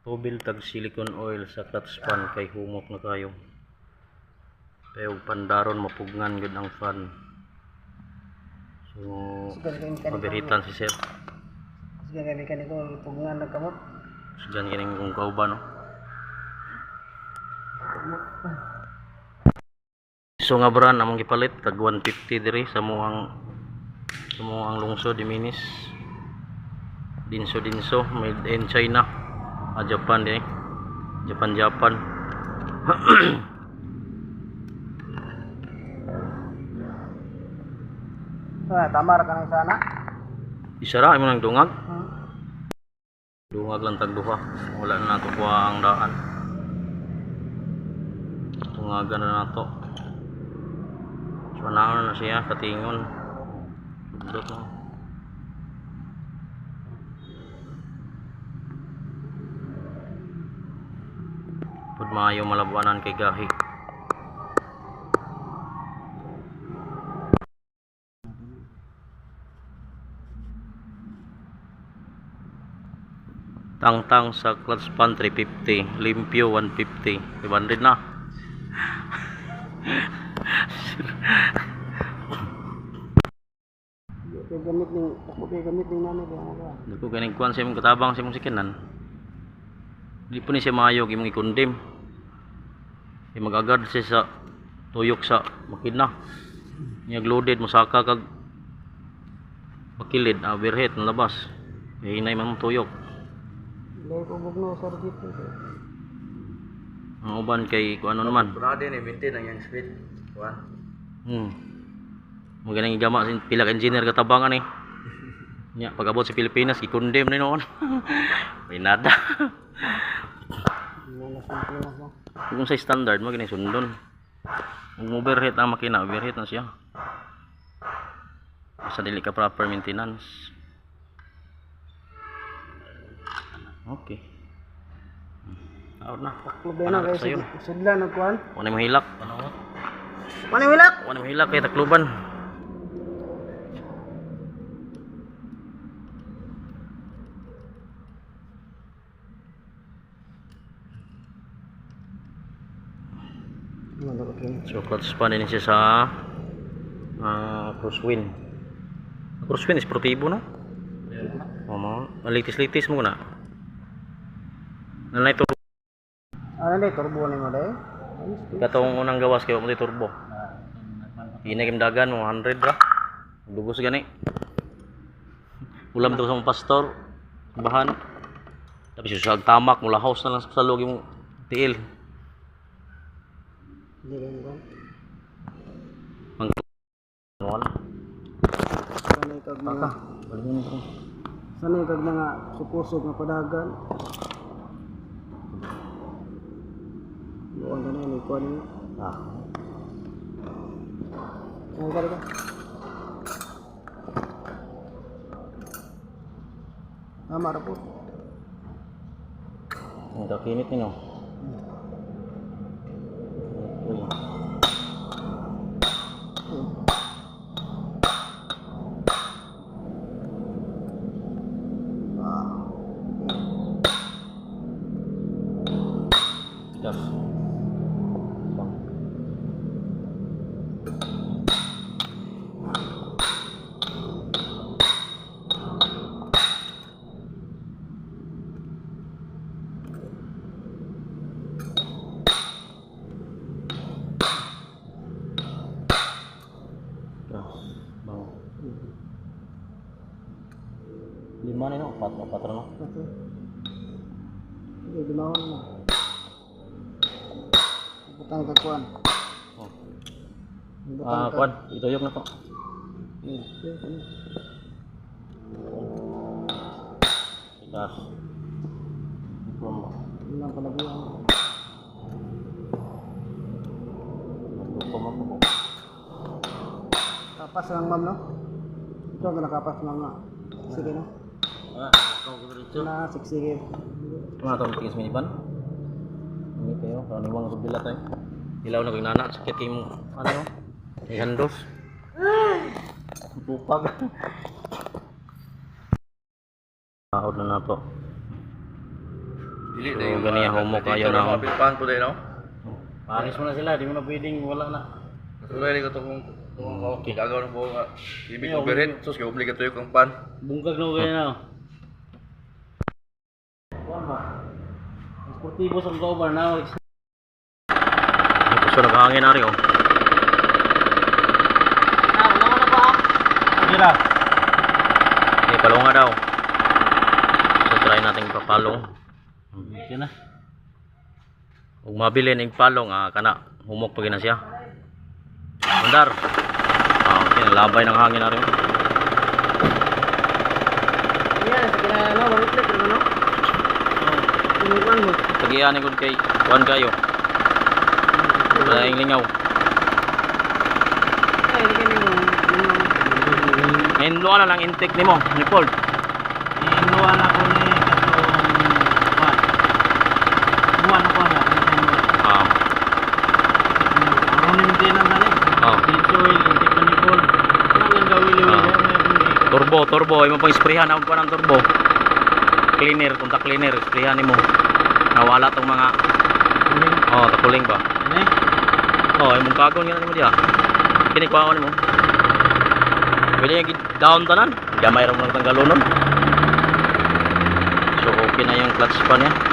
tubil tag silicone oil sa clutch fan kay humok na kayo. Kay og pandaron mapugnan gud ang fan. So mabiritan si sir Sige, kaya mekaniko. Pugngan na kamot. Sugan kining kung kauban no? So nga brand among gipalit tag 150 diri sa muang sa muang lungsod diminis dinso dinso made in China ah, Japan din eh. Japan. Japan Ah, tama ra ka na sana. isara mo nang dungag Hmm. dungag lang tag duha wala na nato kuha ang daan tungagan na nato so naon na siya katingon Sudot na Pud maayo malabanan kay gahi Tang-tang sa clutch pan 350, limpyo 150, 500 na. Kaya gamit ni, ako kaya gamit ni nanay kaya mo ba? Dako ganing kuan sa imong katabang sa imong sikinan. Di po ni siya maayo imong ikundim. Di magagad siya sa tuyok sa makina. Niyag loaded musaka kag makilid ah, overhead ng labas. Hinay man tuyok. Dahil ko bugno sa dito. Ang uban kay kung ano naman. Brade ni maintain ang yang speed. Kuan. Hmm. Mo ganang igama sin pila ka engineer katabangan eh. Nya pagabot sa Pilipinas ikondem ni noon. May nada. Hindi na sa Pilipinas mo. Kung sa standard mo ganay sundon. Kung overheat ang makina, overheat na siya. Sa dili ka proper maintenance. Okay. Out na. Klubi na kayo Sa'yo. sa sudlan ng kuhan. Wala mo hilak. Ano wilak? Wala mo hilak kay takluban. So clutch pan din siya sa uh, crosswind. Crosswind is sportibo no? Oo mo. Litis-litis mo na. Nanay turbo. Ano na turbo ni mo dahil? Katong unang gawas kay mo turbo. Hinagim dagan mo 100 ra. Dugos gani. Ulam to sa pastor. Bahan. Tapos susag tamak mula house na lang sa salog yung tiil. Hindi kayo mo Mang wala. Sanay kag mga sanay kag mga sukusog nga padagan. Doon ka na yun, ikuha niyo. Ah. Ano ka ra po. Ang kakinit ni no. Uy. Lima ni no, empat, empat no. Ito. Hindi, dumawon mo. Butang kakuan. Oh. Ah, kuan, ituyok na to. Hmm. Yes. Diplom mo. Yun ang palabuhan. Diplom mo. Kapas lang ma'am, no? Ito ang nakapas lang nga. Sige, no? Na, sige. Mga tingis miniban. Ini kayo, kalau nimang subila tayo. Ilaw na kong nana, sakit kayo mo, ano, may handos. Pupag. Ahod na na to. Dili So, ganiya, mga homo kayo na, oh. pilpan po din, no? Paris mo na sila, di mo na pwedeng wala na. Kasuloy ko itong itong Okay. gagaw ng buong. Ibig Yeah, overhead, sus, kaya obligatory kong pan. Bungkag na kayo na. Kuan ba? Sportibo sa gobar na. Ito sa naghangin na rin oh. Ah, wala na ba? Gira. Okay, palong nga daw. So try natin papalong. Okay na. Kung mabili ng palong, ah, kana, humok pa na siya. Mandar. Ah, okay, nalabay ng hangin na rin. Yan, ano, click ano no? Oh, Tagiyanin ko kay Juan kayo. Wala yung lingaw. Luwa na lang intake ni mo, report. Inuwan ako ni katong kuan. Buwan ako na. Ah, Ano ni maintenance na ni? oh. Dito pa ni Paul. Ni Ah. Turbo, turbo, imo pang sprayhan ako pa ng turbo. Cleaner, contact cleaner, sprayhan nimo. Nawala tong mga oh, takuling ba. Ini? Oh, imong kagon nga nimo dia. Kini ako nimo. Pwede yung down tanan. Gamay ra mo lang tanggalunon. So okay na yung clutch pa niya.